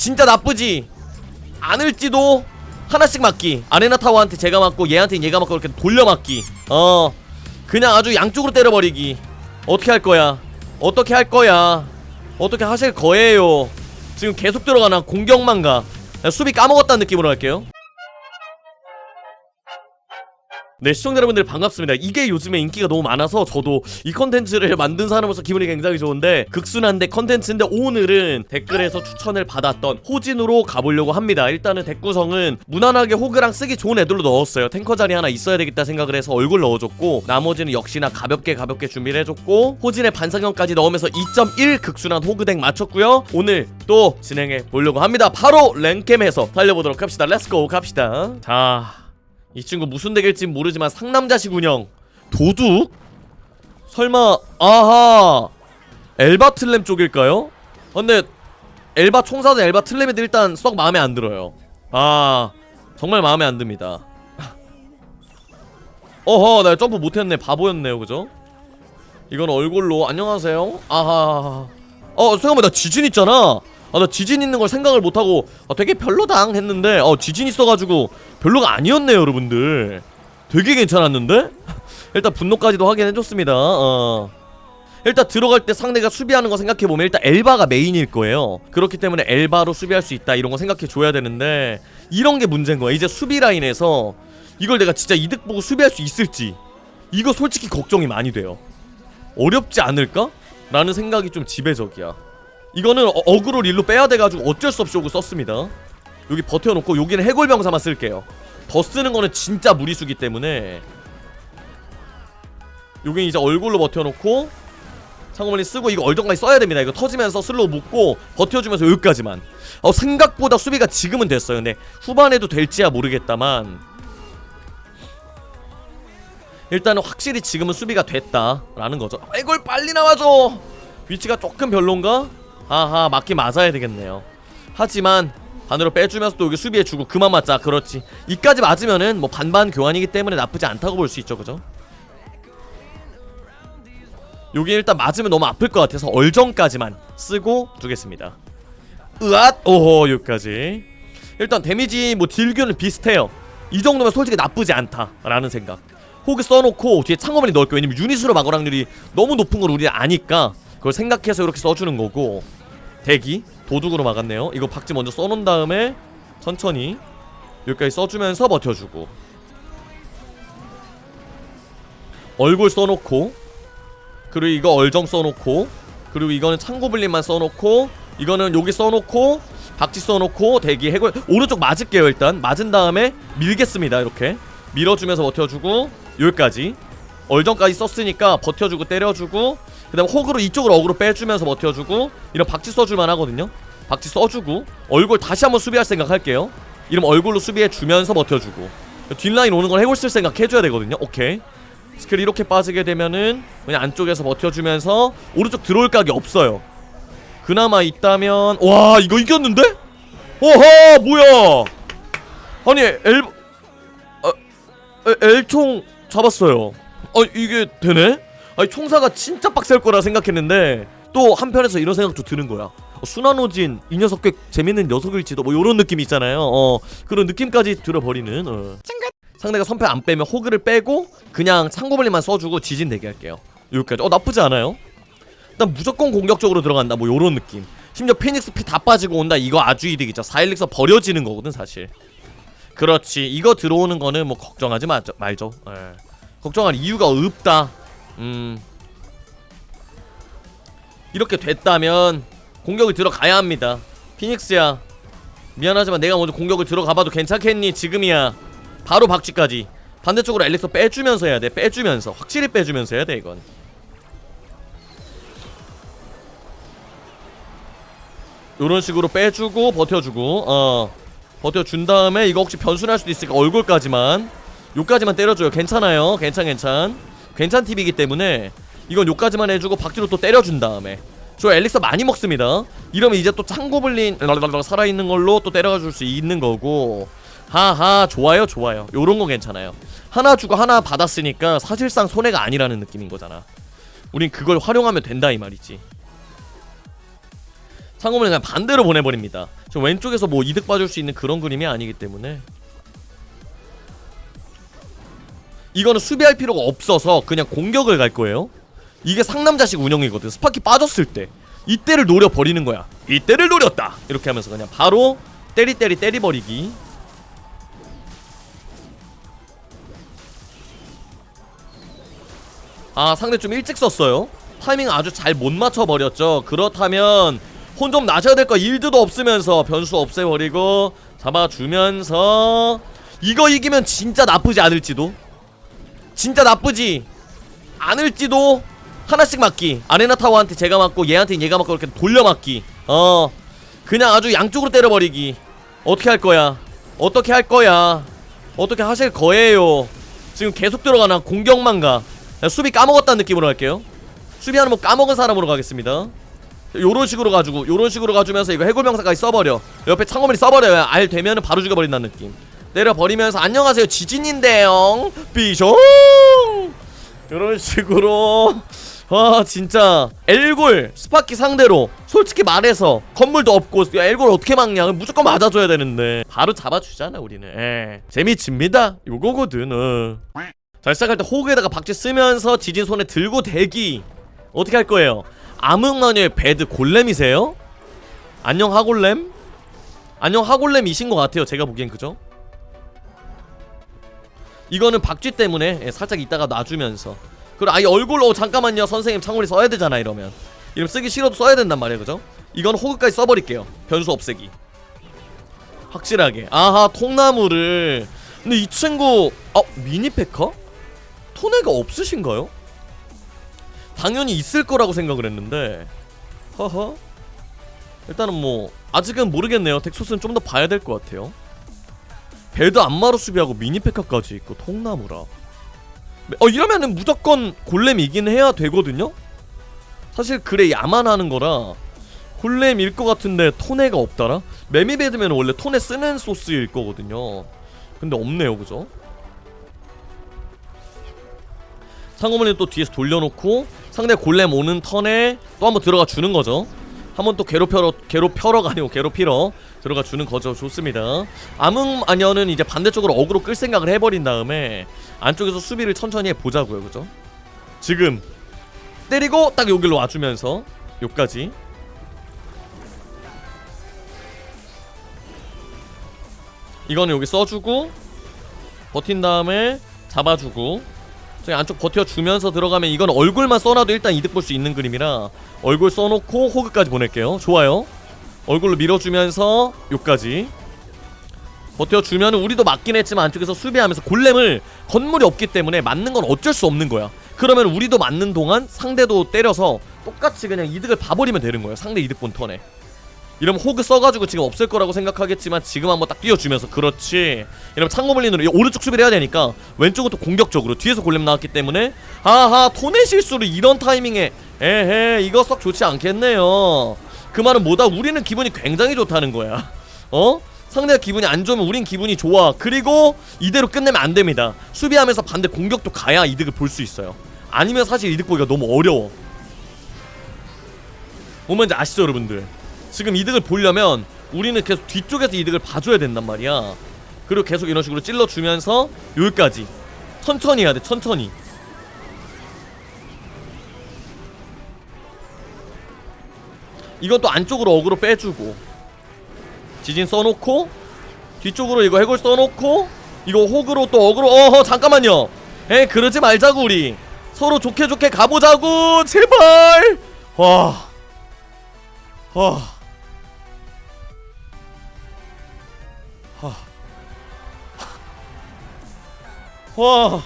진짜 나쁘지 않을지도 하나씩 맞기. 아레나 타워한테 제가 맞고 얘한테 얘가 맞고 이렇게 돌려 맞기. 어. 그냥 아주 양쪽으로 때려버리기. 어떻게 할 거야? 어떻게 할 거야? 어떻게 하실 거예요? 지금 계속 들어가나? 공격만 가. 수비 까먹었다는 느낌으로 할게요 네 시청자 여러분들 반갑습니다. 이게 요즘에 인기가 너무 많아서 저도 이 컨텐츠를 만든 사람으로서 기분이 굉장히 좋은데 극순한데 컨텐츠인데 오늘은 댓글에서 추천을 받았던 호진으로 가보려고 합니다. 일단은 덱 구성은 무난하게 호그랑 쓰기 좋은 애들로 넣었어요. 탱커 자리 하나 있어야 되겠다 생각을 해서 얼굴 넣어줬고 나머지는 역시나 가볍게 가볍게 준비를 해줬고 호진의 반상형까지 넣으면서 2.1 극순한 호그 덱 맞췄고요. 오늘 또 진행해 보려고 합니다. 바로 랭캠에서 달려보도록 합시다. 렛츠고 갑시다. 자 이 친구 무슨 덱일지 모르지만 상남자식 운영. 도둑? 설마 아하. 엘바 틀렘 쪽일까요? 아, 근데 엘바 총사든 엘바 틀렘인데 일단 썩 마음에 안 들어요. 아 정말 마음에 안 듭니다. 어허 나 점프 못했네. 바보였네요 그죠? 이건 얼굴로 안녕하세요. 아하. 어 생각보다 지진 있잖아 아 나 지진 있는 걸 생각을 못하고 아, 되게 별로당 했는데 어 지진 있어가지고 별로가 아니었네요 여러분들. 되게 괜찮았는데? 일단 분노까지도 확인해줬습니다. 어. 일단 들어갈 때 상대가 수비하는 거 생각해보면 일단 엘바가 메인일 거예요. 그렇기 때문에 엘바로 수비할 수 있다 이런 거 생각해줘야 되는데 이런 게 문제인 거야. 이제 수비 라인에서 이걸 내가 진짜 이득 보고 수비할 수 있을지 이거 솔직히 걱정이 많이 돼요. 어렵지 않을까? 라는 생각이 좀 지배적이야 이거는 어, 어그로 릴로 빼야 돼가지고 어쩔 수 없이 오고 썼습니다. 여기 버텨놓고 여기는 해골병사만 쓸게요. 더 쓰는 거는 진짜 무리수기 때문에. 여기 이제 얼굴로 버텨놓고 창고머리 쓰고 이거 얼정까지 써야 됩니다. 이거 터지면서 슬로우 묶고 버텨주면서 여기까지만. 어 생각보다 수비가 지금은 됐어요. 근데 후반에도 될지야 모르겠다만. 일단은 확실히 지금은 수비가 됐다라는 거죠. 아, 이걸 빨리 나와줘. 위치가 조금 별론가? 아하 맞긴 맞아야 되겠네요. 하지만 반으로 빼주면서 또 여기 수비해주고 그만 맞자. 그렇지. 이까지 맞으면은 뭐 반반 교환이기 때문에 나쁘지 않다고 볼 수 있죠. 그죠? 여기 일단 맞으면 너무 아플 것 같아서 얼정까지만 쓰고 두겠습니다. 으앗! 오호 여기까지. 일단 데미지 뭐 딜교는 비슷해요. 이 정도면 솔직히 나쁘지 않다라는 생각. 호그 써놓고 뒤에 창호만이 넣을게요. 왜냐면 유닛으로 막을 확률이 너무 높은 걸 우리가 아니까 그걸 생각해서 이렇게 써주는 거고. 대기 도둑으로 막았네요. 이거 박지 먼저 써놓은 다음에 천천히 여기까지 써주면서 버텨주고. 얼굴 써놓고 그리고 이거 얼정 써놓고 그리고 이거는 창고블린만 써놓고 이거는 여기 써놓고 박지 써놓고 대기 해골 오른쪽 맞을게요 일단. 맞은 다음에 밀겠습니다 이렇게. 밀어주면서 버텨주고 여기까지. 얼정까지 썼으니까 버텨주고 때려주고 그 다음에 호그로 이쪽으로 어그로 빼주면서 버텨주고 이런 박지 써줄만 하거든요. 박지 써주고 얼굴 다시 한번 수비할 생각 할게요. 이러면 얼굴로 수비해주면서 버텨주고. 뒷라인 오는 걸쓸 생각 해줘야 되거든요. 오케이. 스킬 이렇게 빠지게 되면은 그냥 안쪽에서 버텨주면서 오른쪽 들어올 각이 없어요. 그나마 있다면 와 이거 이겼는데? 오하 뭐야? 아니 엘 아, 에- 엘총 잡았어요. 아 이게 되네? 아니 총사가 진짜 빡셀 거라 생각했는데 또 한편에서 이런 생각도 드는 거야. 어, 순환호진 이 녀석 꽤 재밌는 녀석일지도 뭐 요런 느낌 있잖아요. 어 그런 느낌까지 들어버리는 어. 상대가 선패 안 빼면 호그를 빼고 그냥 창고벌리만 써주고 지진 대기할게요. 여기까지. 어 나쁘지 않아요. 일단 무조건 공격적으로 들어간다. 뭐 요런 느낌. 심지어 피닉스 피 다 빠지고 온다. 이거 아주 이득이죠. 4일릭서 버려지는 거거든 사실. 그렇지. 이거 들어오는 거는 뭐 걱정하지 마, 말죠. 예. 걱정할 이유가 없다 음. 이렇게 됐다면 공격을 들어가야 합니다. 피닉스야 미안하지만 내가 먼저 공격을 들어가봐도 괜찮겠니? 지금이야. 바로 박쥐까지. 반대쪽으로 엘릭서 빼주면서 해야 돼 빼주면서. 확실히 빼주면서 해야 돼 이건. 요런 식으로 빼주고 버텨주고 어 버텨준 다음에 이거 혹시 변수날 수도 있으니까 얼굴까지만 요까지만 때려줘요. 괜찮아요. 괜찮 괜찮 괜찮 팁이기 때문에 이건 요까지만 해주고 박쥐로 또 때려준 다음에. 저 엘릭서 많이 먹습니다. 이러면 이제 또 창고블린 살아있는 걸로 또 때려가 줄수 있는 거고. 하하 좋아요 좋아요. 요런 거 괜찮아요. 하나 주고 하나 받았으니까 사실상 손해가 아니라는 느낌인 거잖아. 우린 그걸 활용하면 된다 이 말이지. 상고문을 그냥 반대로 보내버립니다. 저 왼쪽에서 뭐 이득 봐줄 수 있는 그런 그림이 아니기 때문에 이거는 수비할 필요가 없어서 그냥 공격을 갈 거예요. 이게 상남자식 운영이거든. 스파키 빠졌을 때. 이때를 노려버리는 거야. 이때를 노렸다. 이렇게 하면서 그냥 바로 때리 때리 때리버리기. 아 상대 좀 일찍 썼어요. 타이밍 아주 잘 못 맞춰버렸죠. 그렇다면 혼 좀 나셔야 될 거 일드도 없으면서 변수 없애버리고 잡아주면서 이거 이기면 진짜 나쁘지 않을지도 진짜 나쁘지 않을지도 하나씩 맞기. 아레나 타워한테 제가 맞고 얘한테 얘가 맞고 이렇게 돌려 맞기. 어. 그냥 아주 양쪽으로 때려버리기. 어떻게 할 거야? 어떻게 할 거야? 어떻게 하실 거예요? 지금 계속 들어가나? 공격만 가. 수비 까먹었다는 느낌으로 할게요. 수비하는 뭐 까먹은 사람으로 가겠습니다. 요런 식으로 가지고 요런 식으로 가주면서 이거 해골명사까지 써버려. 옆에 창호물이 써버려요 알 되면은 바로 죽여버린다는 느낌 때려버리면서 안녕하세요 지진인데요. 비숑 이런 식으로. 아 진짜. 엘골 스파키 상대로 솔직히 말해서 건물도 없고 야, 엘골 어떻게 막냐? 무조건 맞아줘야 되는데. 바로 잡아주잖아 우리는. 예. 재미집니다 요거거든. 어. 자 시작할 때 호그에다가 박쥐 쓰면서 지진 손에 들고 대기. 어떻게 할 거예요? 암흑마녀의 배드 골렘이세요? 안녕 하골렘? 안녕 하골렘이신 것 같아요 제가 보기엔. 그죠? 이거는 박쥐 때문에 예, 살짝 이따가 놔주면서. 그리고 아예 얼굴 어 잠깐만요 선생님 창문이 써야 되잖아 이러면. 이름 쓰기 싫어도 써야 된단 말이에요 그죠? 이건 호그까지 써버릴게요 변수 없애기. 확실하게. 아하 통나무를. 근데 이 친구 어 미니페커? 토네가 없으신가요? 당연히 있을 거라고 생각을 했는데. 허허. 일단은 뭐 아직은 모르겠네요. 덱소스는 좀 더 봐야 될 것 같아요 배드 안마로 수비하고 미니페카까지 있고 통나무라. 어 이러면은 무조건 골렘 이긴 해야 되거든요? 사실 그래 야만 하는 거라 골렘일 것 같은데 토네가 없다라? 메미베드면 원래 토네 쓰는 소스일 거거든요. 근데 없네요 그죠? 상고문이 또 뒤에서 돌려놓고 상대 골렘 오는 턴에 또 한번 들어가 주는 거죠. 한번 또 괴롭혀러 괴롭혀러가 아니고 괴롭히러 들어가 주는 거죠. 좋습니다. 암흑 마녀는 이제 반대쪽으로 어그로 끌 생각을 해버린 다음에 안쪽에서 수비를 천천히 해 보자고요, 그죠? 지금 때리고 딱 여기로 와주면서 요까지 이거는 여기 써주고 버틴 다음에 잡아주고 저기 안쪽 버텨주면서 들어가면 이건 얼굴만 써놔도 일단 이득 볼 수 있는 그림이라 얼굴 써놓고 호그까지 보낼게요. 좋아요. 얼굴로 밀어주면서 요까지. 버텨주면 우리도 맞긴 했지만 안쪽에서 수비하면서 골렘을 건물이 없기 때문에 맞는 건 어쩔 수 없는 거야. 그러면 우리도 맞는 동안 상대도 때려서 똑같이 그냥 이득을 봐버리면 되는 거예요. 상대 이득 본 턴에 이러면 호그 써가지고 지금 없을 거라고 생각하겠지만 지금 한번 딱 띄워주면서 그렇지. 이러면 창고블린으로 이 오른쪽 수비를 해야 되니까 왼쪽은 또 공격적으로 뒤에서 골렘 나왔기 때문에 아하 토네 실수를 이런 타이밍에 에헤 이거 썩 좋지 않겠네요. 그 말은 뭐다? 우리는 기분이 굉장히 좋다는 거야. 어? 상대가 기분이 안 좋으면 우린 기분이 좋아. 그리고 이대로 끝내면 안 됩니다. 수비하면서 반대 공격도 가야 이득을 볼 수 있어요. 아니면 사실 이득 보기가 너무 어려워. 뭔 말인지 아시죠 여러분들 지금 이득을 보려면 우리는 계속 뒤쪽에서 이득을 봐줘야 된단 말이야. 그리고 계속 이런 식으로 찔러주면서 여기까지. 천천히 해야 돼 천천히. 또 안쪽으로 어그로 빼주고. 지진 써놓고 뒤쪽으로 이거 해골 써놓고 이거 호그로 또 어그로 어허 잠깐만요. 에 그러지 말자고 우리. 서로 좋게 좋게 가보자고 제발! 와. 와. 와.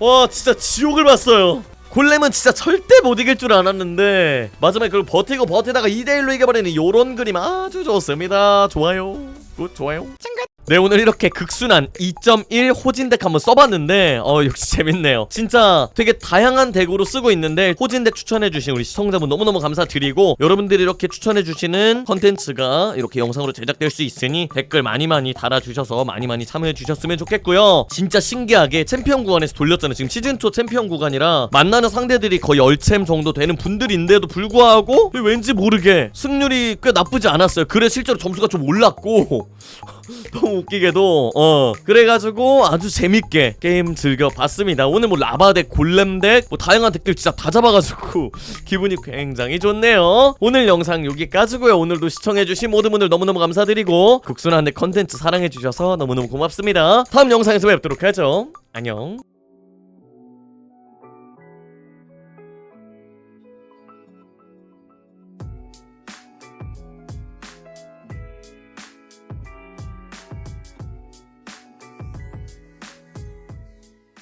와, 진짜 지옥을 봤어요. 골렘은 진짜 절대 못 이길 줄 알았는데 마지막에 그걸 버티고 버티다가 2대1로 이겨버리는 요런 그림 아주 좋습니다. 좋아요. 굿 좋아요. 네 오늘 이렇게 극순한 2.1 호진덱 한번 써봤는데 어 역시 재밌네요. 진짜 되게 다양한 덱으로 쓰고 있는데 호진덱 추천해주신 우리 시청자분 너무너무 감사드리고 여러분들이 이렇게 추천해주시는 컨텐츠가 이렇게 영상으로 제작될 수 있으니 댓글 많이 많이 달아주셔서 많이 많이 참여해주셨으면 좋겠고요. 진짜 신기하게 챔피언 구간에서 돌렸잖아요. 지금 시즌2 챔피언 구간이라 만나는 상대들이 거의 10챔 정도 되는 분들인데도 불구하고 왠지 모르게 승률이 꽤 나쁘지 않았어요. 그래 실제로 점수가 좀 올랐고 너무 웃기게도 어 그래가지고 아주 재밌게 게임 즐겨봤습니다. 오늘 뭐 라바덱 골렘덱 뭐 다양한 덱들 진짜 다 잡아가지고 기분이 굉장히 좋네요. 오늘 영상 여기까지고요. 오늘도 시청해주신 모든 분들 너무너무 감사드리고 국순한데 컨텐츠 사랑해주셔서 너무너무 고맙습니다. 다음 영상에서 뵙도록 하죠. 안녕